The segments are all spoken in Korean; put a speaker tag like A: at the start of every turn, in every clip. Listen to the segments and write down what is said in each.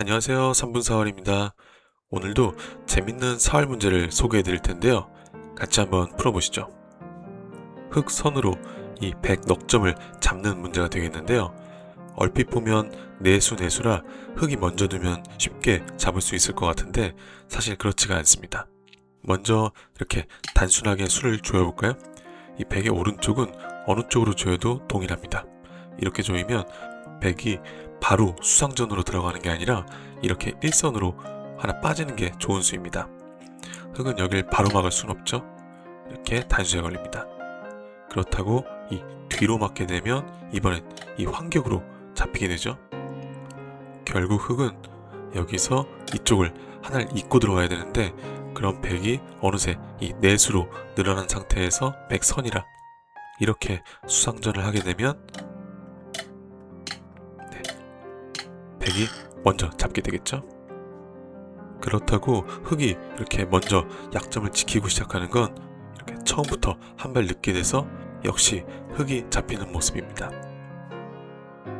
A: 안녕하세요. 3분 사월입니다. 오늘도 재밌는 사월 문제를 소개해 드릴 텐데요. 같이 한번 풀어보시죠. 흙 선으로 이 100 넉 점을 잡는 문제가 되겠는데요. 얼핏 보면 내수 내수라 흙이 먼저 두면 쉽게 잡을 수 있을 것 같은데 사실 그렇지가 않습니다. 먼저 이렇게 단순하게 수를 조여볼까요? 이 100의 오른쪽은 어느 쪽으로 조여도 동일합니다. 이렇게 조이면 100이 바로 수상전으로 들어가는 게 아니라 이렇게 일선으로 하나 빠지는 게 좋은 수입니다. 흙은 여길 바로 막을 순 없죠. 이렇게 단수에 걸립니다. 그렇다고 이 뒤로 맞게 되면 이번엔 이 환격으로 잡히게 되죠. 결국 흙은 여기서 이쪽을 하나를 잇고 들어와야 되는데 그럼 백이 어느새 이 내수로 늘어난 상태에서 백선이라 이렇게 수상전을 하게 되면 백이 먼저 잡게 되겠죠. 그렇다고 흙이 이렇게 먼저 약점을 지키고 시작하는 건 이렇게 처음부터 한 발 늦게 돼서 역시 흙이 잡히는 모습입니다.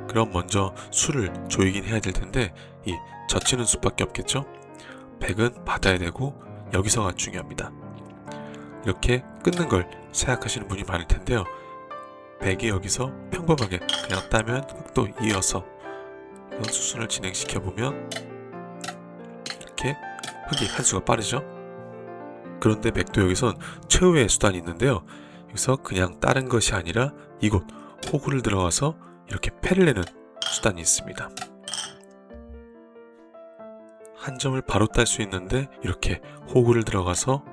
A: 그럼 먼저 수를 조이긴 해야 될 텐데 이 젖히는 수밖에 없겠죠. 백은 받아야 되고 여기서가 중요합니다. 이렇게 끊는 걸 생각하시는 분이 많을 텐데요. 백이 여기서 평범하게 그냥 따면 흙도 이어서 수순을 진행시켜 보면 이렇게 흙이 한 수가 빠르죠. 그런데 백도 여기선 최후의 수단이 있는데요. 여기서 그냥 따른 것이 아니라 이곳 호구를 들어가서 이렇게 패를 내는 수단이 있습니다. 한 점을 바로 딸 수 있는데 이렇게 호구를 들어가서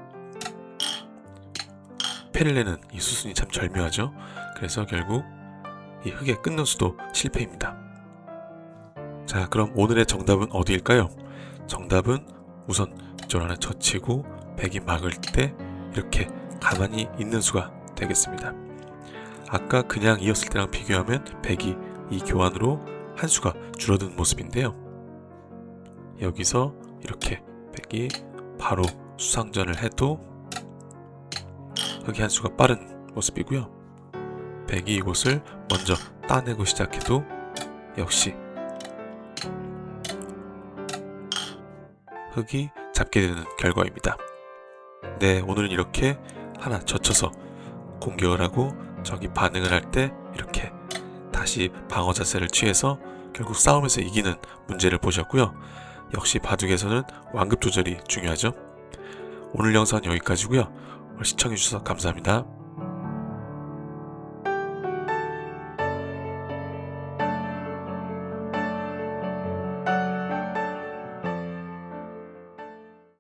A: 패를 내는 이 수순이 참 절묘하죠. 그래서 결국 이 흙의 끊는 수도 실패입니다. 자, 그럼 오늘의 정답은 어디일까요? 정답은 우선 이쪽 하나 젖히고 백이 막을 때 이렇게 가만히 있는 수가 되겠습니다. 아까 그냥 이었을 때랑 비교하면 백이 이 교환으로 한 수가 줄어든 모습인데요. 여기서 이렇게 백이 바로 수상전을 해도 흙이 한 수가 빠른 모습이고요. 백이 이곳을 먼저 따내고 시작해도 역시 흙이 잡게 되는 결과입니다. 네, 오늘은 이렇게 하나 젖혀서 공격을 하고 적이 반응을 할 때 이렇게 다시 방어 자세를 취해서 결국 싸움에서 이기는 문제를 보셨고요. 역시 바둑에서는 완급 조절이 중요하죠. 오늘 영상은 여기까지고요. 시청해주셔서 감사합니다.